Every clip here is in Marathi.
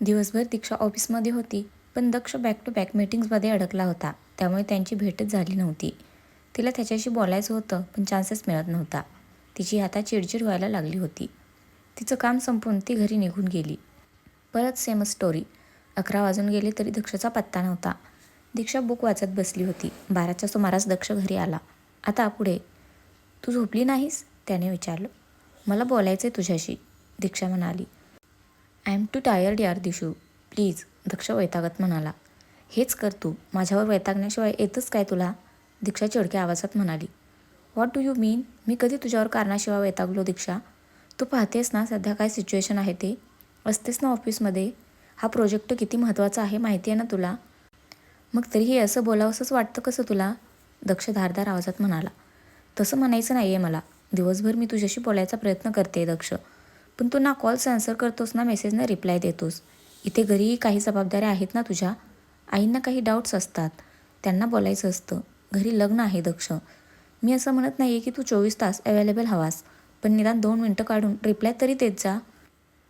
दिवसभर दीक्षा ऑफिसमध्ये होती पण दक्ष बॅक टू बॅक मीटिंग्समध्ये अडकला होता. त्यामुळे त्यांची भेटच झाली नव्हती. तिला त्याच्याशी बोलायचं होतं पण चान्सच मिळत नव्हता. तिची आता चिडचिड व्हायला लागली होती. तिचं काम संपून ती घरी निघून गेली. परत सेम स्टोरी अकरा वाजून गेले तरी दक्षचा पत्ता नव्हता. दीक्षा बुक वाचत बसली होती. बाराच्या सुमारास दक्ष घरी आला. आता पुढे. तू झोपली नाहीस? त्याने विचारलं. मला बोलायचं आहे तुझ्याशी दीक्षा म्हणाली. आय एम टू टायर्ड यार दिशू. प्लीज दक्ष वैतागत म्हणाला. हेच कर तू माझ्यावर वैतागण्याशिवाय येतच काय तुला? दीक्षा चिडक्या आवाजात म्हणाली. व्हॉट डू यू मीन मी कधी तुझ्यावर कारणाशिवाय वैतागलो दीक्षा? तू पाहतेस ना सध्या काय सिच्युएशन आहे ते? असतेस ना ऑफिसमध्ये? हा प्रोजेक्ट किती महत्त्वाचा आहे माहिती आहे ना तुला? मग तरीही असं बोलावंसंच वाटतं कसं तुला? दक्ष धारदार आवाजात म्हणाला. तसं म्हणायचं नाही आहे मला. दिवसभर मी तुझ्याशी बोलायचा प्रयत्न करते दक्ष. पण तू ना कॉल्स आन्सर करतोस ना मेसेजना रिप्लाय देतोस. इथे घरीही काही जबाबदाऱ्या आहेत ना तुझ्या? आईंना काही डाऊट्स असतात. त्यांना बोलायचं असतं. घरी लग्न आहे दक्ष. मी असं म्हणत नाही आहे की तू चोवीस तास अवेलेबल हवास. पण निदान दोन मिनटं काढून रिप्लाय तरी देत जा.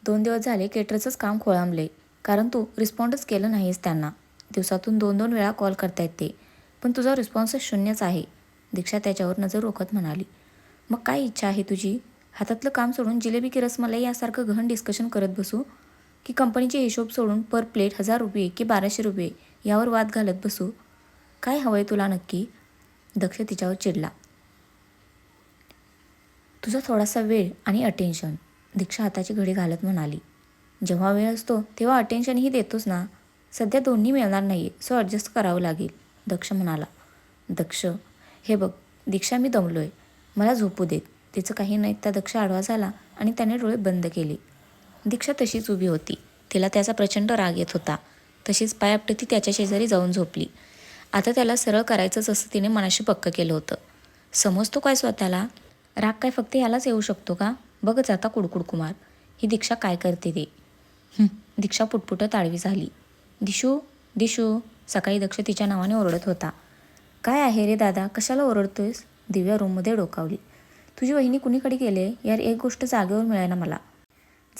दोन दिवस झाले केटरचंच काम खोळांबले. कारण तू रिस्पॉन्डच केलं नाहीस त्यांना. दिवसातून दोन दोन वेळा कॉल करतायत ते. पण तुझा रिस्पॉन्सच शून्यच आहे. दीक्षा त्याच्यावर नजर रोखत म्हणाली. मग काय इच्छा आहे तुझी? हातातलं काम सोडून जिलेबी की रसमलाई यासारखं गहन डिस्कशन करत बसू की कंपनीचे हिशोब सोडून पर प्लेट हजार रुपये की बाराशे रुपये यावर वाद घालत बसू. काय हवं आहे तुला नक्की? दक्ष तिच्यावर चिडला. तुझा थोडासा वेळ आणि अटेन्शन दीक्षा हाताची घडी घालत म्हणाली. जेव्हा वेळ असतो तेव्हा अटेन्शनही देतोच ना. सध्या दोन्ही मिळणार नाही सो ॲडजस्ट करावं लागेल दक्ष म्हणाला. दक्ष हे बघ दीक्षा मी दमलो आहे मला झोपू देत. तिचं काही नाही त्या दक्ष आडवा झाला आणि त्याने डोळे बंद केले. दीक्षा तशीच उभी होती. तिला त्याचा प्रचंड राग येत होता. तशीच पायापटे ती त्याच्या शेजारी जाऊन झोपली. आता त्याला सरळ करायचंच असं तिने मनाशी पक्क केलं होतं. समजतो काय स्वतःला? राग काय फक्त यालाच येऊ शकतो का? बघच आता कुडकुड कुमार. ही दीक्षा काय करते ते? दीक्षा पुटपुटत आडवी झाली. दिशू दिशू सकाळी दक्ष तिच्या नावाने ओरडत होता. काय आहे रे दादा? कशाला ओरडतोयस? दिव्या रूममध्ये डोकावली. तुझी वहिनी कुणीकडे गेले यार एक गोष्ट जागेवर मिळायना मला.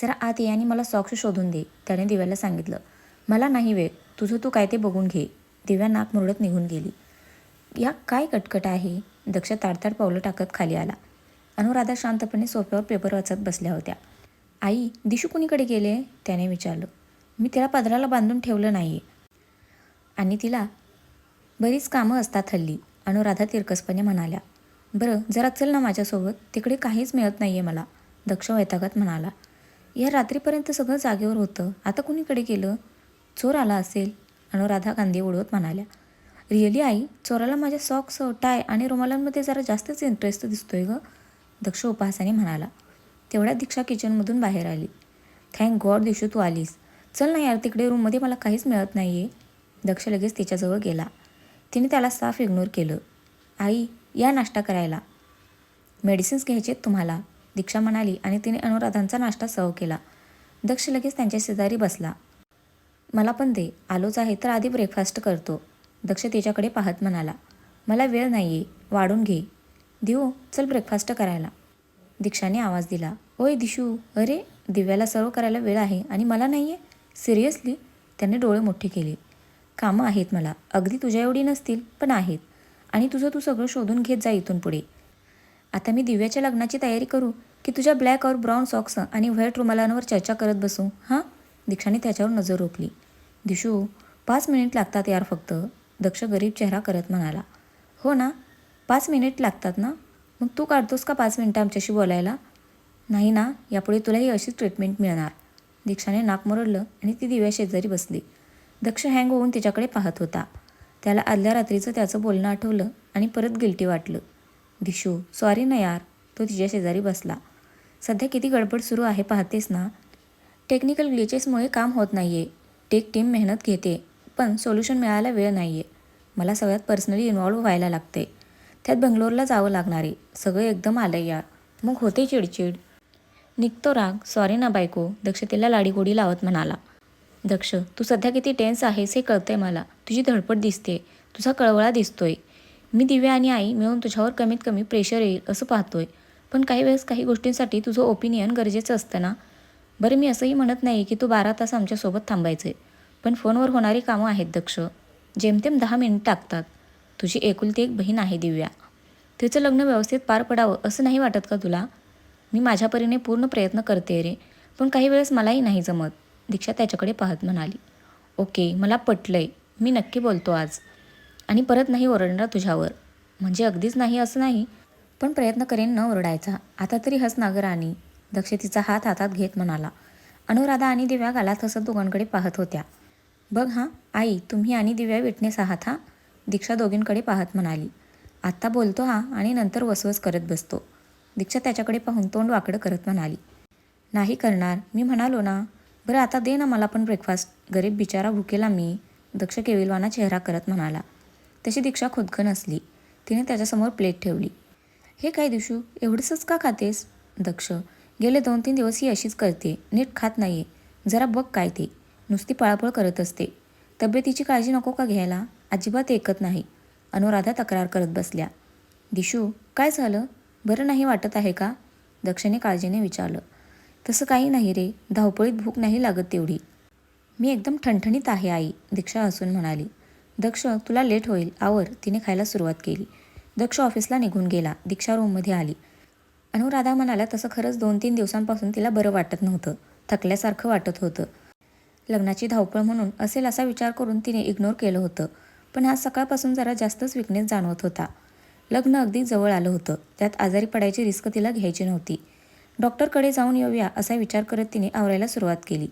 जरा आत ये आणि मला सॉक्स शोधून दे त्याने दिव्याला सांगितलं. मला नाही वेळ तुझं तू काय ते बघून घे. दिव्या नाक मुरडत निघून गेली. या काय कटकट आहे? दक्ष ताडताड पावलं टाकत खाली आला. अनुराधा शांतपणे सोफ्यावर पेपर वाचत बसल्या होत्या. आई दिशू कुणीकडे गेले? त्याने विचारलं. मी तिला पदराला बांधून ठेवलं नाही आणि तिला बरीच कामं असतात हल्ली अनुराधा तिरकसपणे म्हणाल्या. बरं जरा चल ना माझ्यासोबत. तिकडे काहीच मिळत नाही आहे मला दक्ष वैतागत म्हणाला. या रात्रीपर्यंत सगळं जागेवर होतं. आता कुणीकडे गेलं? चोर आला असेल? अनुराधा गांधी उडवत म्हणाल्या. रिअली आई चोराला माझ्या सॉक्स टाय आणि रुमालांमध्ये जरा जास्तच इंटरेस्ट दिसतोय गं दक्ष उपहासाने म्हणाला. तेवढ्या दीक्षा किचनमधून बाहेर आली. थँक गॉड दिशू तू आलीस. चल ना यार तिकडे रूममध्ये मला काहीच मिळत नाही आहे दक्ष लगेच तिच्याजवळ गेला. तिने त्याला साफ इग्नोर केलं. आई या नाश्ता करायला. मेडिसिन्स घ्यायचे तुम्हाला दीक्षा म्हणाली आणि तिने अनुराधांचा नाश्ता सर्व केला. दक्ष लगेच त्यांच्या शेजारी बसला. मला पण दे आलोच आहे तर आधी ब्रेकफास्ट करतो. दक्ष तिच्याकडे पाहत म्हणाला मला वेळ नाही आहे वाढून घे. देऊ चल ब्रेकफास्ट करायला. दीक्षाने आवाज दिला ओय दिशू अरे दिव्याला सर्व करायला वेळ आहे आणि मला नाही आहे सिरियसली त्याने डोळे मोठे केले. कामं आहेत मला अगदी तुझ्या एवढी नसतील पण आहेत. आणि तुझं तू सगळं शोधून घेत जा इथून पुढे. आता मी दिव्याच्या लग्नाची तयारी करू की तुझ्या ब्लॅक और ब्राऊन सॉक्स आणि व्हाईट रुमालांवर चर्चा करत बसू हां? दीक्षाने त्याच्यावर नजर रोखली. दिशू पाच मिनिट लागतात यार फक्त. दक्ष गरीब चेहरा करत म्हणाला. हो ना? पाच मिनिट लागतात ना? मग तू काढतोस का पाच मिनटं आमच्याशी बोलायला? नाही ना? यापुढे तुलाही अशीच ट्रीटमेंट मिळणार. दीक्षाने नाक मुरडलं आणि ती दिव्या शेजारी बसली. दक्ष हँग होऊन तिच्याकडे पाहत होता. त्याला आदल्या रात्रीचं त्याचं बोलणं आठवलं आणि परत गिल्टी वाटलं. दिशू सॉरी ना यार तो तिच्या शेजारी बसला. सध्या किती गडबड सुरू आहे पाहतेस ना? टेक्निकल ग्लिचेसमुळे काम होत नाही आहे टेक टीम मेहनत घेते पण सोल्युशन मिळायला वेळ नाही आहे मला सगळ्यात पर्सनली इन्व्हॉल्व व्हायला लागते त्यात बंगलोरला जावं लागणार आहे. सगळं एकदम आलं यार. मग होते चिडचिड. निघतो राग. सॉरी ना बायको दक्षतेला लाडीगोडी लावत म्हणाला. दक्ष तू सध्या किती टेन्स आहेस हे कळतंय मला. तुझी धडपड दिसते तुझा कळवळा दिसतोय. मी दिव्या आणि आई मिळून तुझ्यावर कमीत कमी प्रेशर येईल असं पाहतोय. पण काही वेळेस काही गोष्टींसाठी तुझं ओपिनियन गरजेचं असतं ना? बरं मी असंही म्हणत नाही की तू बारा तास आमच्यासोबत थांबायचं आहे पण फोनवर होणारी कामं आहेत दक्ष. जेमतेम दहा मिनिट टाकतात. तुझी एकुलती एक बहीण आहे दिव्या. तिचं लग्न व्यवस्थित पार पडावं असं नाही वाटत का तुला? मी माझ्या परीने पूर्ण प्रयत्न करते रे. पण काही वेळेस मलाही नाही जमत. दीक्षा त्याच्याकडे पाहत म्हणाली ओके मला पटलंय. मी नक्की बोलतो आज. आणि परत नाही ओरडणार तुझ्यावर. म्हणजे अगदीच नाही असं नाही पण प्रयत्न करेन न ओरडायचा. आता तरी हस नागराणी. दक्ष तिचा हात हातात घेत म्हणाला. अनुराधा आणि दिव्या गालात हसत दोघांकडे पाहत होत्या. बघ हां आई तुम्ही आणि दिव्या विटनेस आहात हा? दीक्षा दोघींकडे पाहत म्हणाली. आत्ता बोलतो हा आणि नंतर वसवस करत बसतो. दीक्षा त्याच्याकडे पाहून तोंड वाकडं करत म्हणाली. नाही करणार. मी म्हणालो ना बरं आता दे ना मला पण ब्रेकफास्ट गरीब बिचारा भुकेला मी दक्ष केविलवाना चेहरा करत म्हणाला. तशी दीक्षा खुदकन असली. तिने त्याच्यासमोर प्लेट ठेवली. हे काय दिशू एवढंसंच का खातेस? दक्ष गेले दोन तीन दिवस ही अशीच करते. नीट खात नाहीये. जरा बघ काय ते. नुसती पळापळ करत असते. तब्येतीची काळजी नको का घ्यायला? अजिबात ऐकत नाही. अनुराधा तक्रार करत बसल्या. दिशू काय झालं? बरं नाही वाटत आहे का? दक्षने काळजीने विचारलं. तसं काही नाही रे. धावपळीत भूक नाही लागत तेवढी. मी एकदम ठणठणीत आहे आई दीक्षा हसून म्हणाली. दक्ष तुला लेट होईल. आवर. तिने खायला सुरुवात केली. दक्ष ऑफिसला निघून गेला. दीक्षा रूममध्ये आली. अनुराधा म्हणाल्या तसं खरंच दोन तीन दिवसांपासून तिला बरं वाटत नव्हतं. थकल्यासारखं वाटत होतं. लग्नाची धावपळ म्हणून असेल असा विचार करून तिने इग्नोर केलं होतं. पण आज सकाळपासून जरा जास्तच विकनेस जाणवत होता. लग्न अगदी जवळ आलं होतं. त्यात आजारी पडायची रिस्क तिला घ्यायची नव्हती. डॉक्टरकडे जाऊन येऊया असा विचार करत तिने आवरायला सुरुवात केली.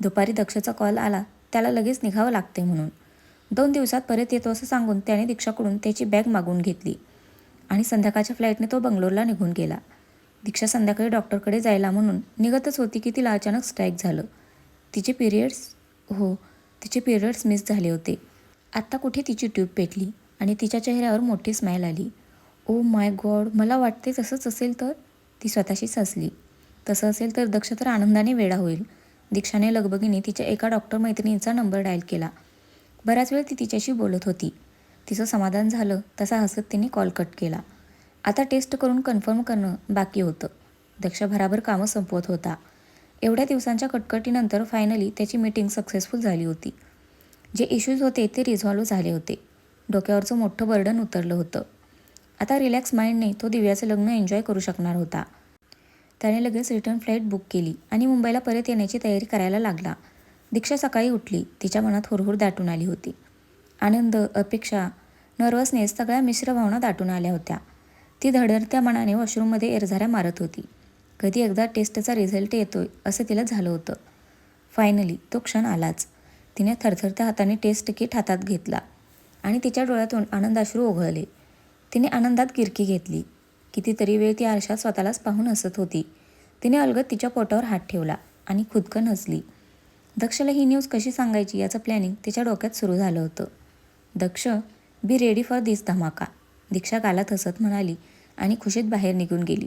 दुपारी दक्षचा कॉल आला त्याला लगेच निघावं लागते म्हणून. दोन दिवसात परत येतो असं सांगून त्याने दीक्षाकडून त्याची बॅग मागून घेतली आणि संध्याकाळच्या फ्लाईटने तो बंगलोरला निघून गेला. दीक्षा संध्याकाळी डॉक्टरकडे जायला म्हणून निघतच होती की तिला अचानक स्ट्राईक झालं. तिचे पिरियड्स हो तिचे पिरियड्स मिस झाले होते. आत्ता कुठे तिची ट्यूब पेटली आणि तिच्या चेहऱ्यावर मोठी स्माईल आली. ओ माय गॉड मला वाटते तसंच असेल तर? ती स्वतःशीच हसली तसं असेल तर दक्ष तर आनंदाने वेडा होईल. दीक्षाने लगबगीने तिच्या एका डॉक्टर मैत्रिणीचा नंबर डायल केला. बराच वेळ ती तिच्याशी बोलत होती. तिचं समाधान झालं तसा हसत तिने कॉल कट केला. आता टेस्ट करून कन्फर्म करणं बाकी होतं. दक्ष भराभर कामं संपवत होता. एवढ्या दिवसांच्या कटकटीनंतर फायनली त्याची मीटिंग सक्सेसफुल झाली होती. जे इश्यूज होते ते रिझॉल्व्ह झाले होते. डोक्यावरचं मोठं बर्डन उतरलं होतं. आता रिलॅक्स माइंडने तो दिव्याचं लग्न एन्जॉय करू शकणार होता. त्याने लगेच रिटर्न फ्लाईट बुक केली आणि मुंबईला परत येण्याची तयारी करायला लागला. दीक्षा सकाळी उठली. तिच्या मनात हुरहुर दाटून आली होती. आनंद अपेक्षा नर्वसनेस सगळ्या मिश्र भावना दाटून आल्या होत्या. ती धडरत्या मनाने वॉशरूममध्ये एरझाऱ्या मारत होती. कधी एकदा टेस्टचा रिझल्ट येतोय असं तिला झालं होतं. फायनली तो क्षण आलाच. तिने थरथरत्या हाताने टेस्ट किट हातात घेतला आणि तिच्या डोळ्यातून आनंदाश्रू ओघळले. तिने आनंदात गिरकी घेतली. कितीतरी वेळ ती आरशात स्वतःलाच पाहून हसत होती. तिने अलगद तिच्या पोटावर हात ठेवला आणि खुदकन हसली. दक्षला ही न्यूज कशी सांगायची याचं प्लॅनिंग तिच्या डोक्यात सुरू झालं होतं. दक्ष बी रेडी फॉर दिस धमाका. दीक्षा गालात हसत म्हणाली आणि खुशीत बाहेर निघून गेली.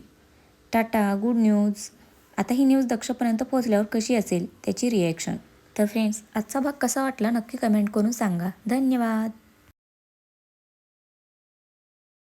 टाटा गुड न्यूज आता ही न्यूज दक्षपर्यंत पोहोचल्यावर कशी असेल त्याची रिॲक्शन तर फ्रेंड्स आजचा भाग कसा वाटला नक्की कमेंट करून सांगा. धन्यवाद.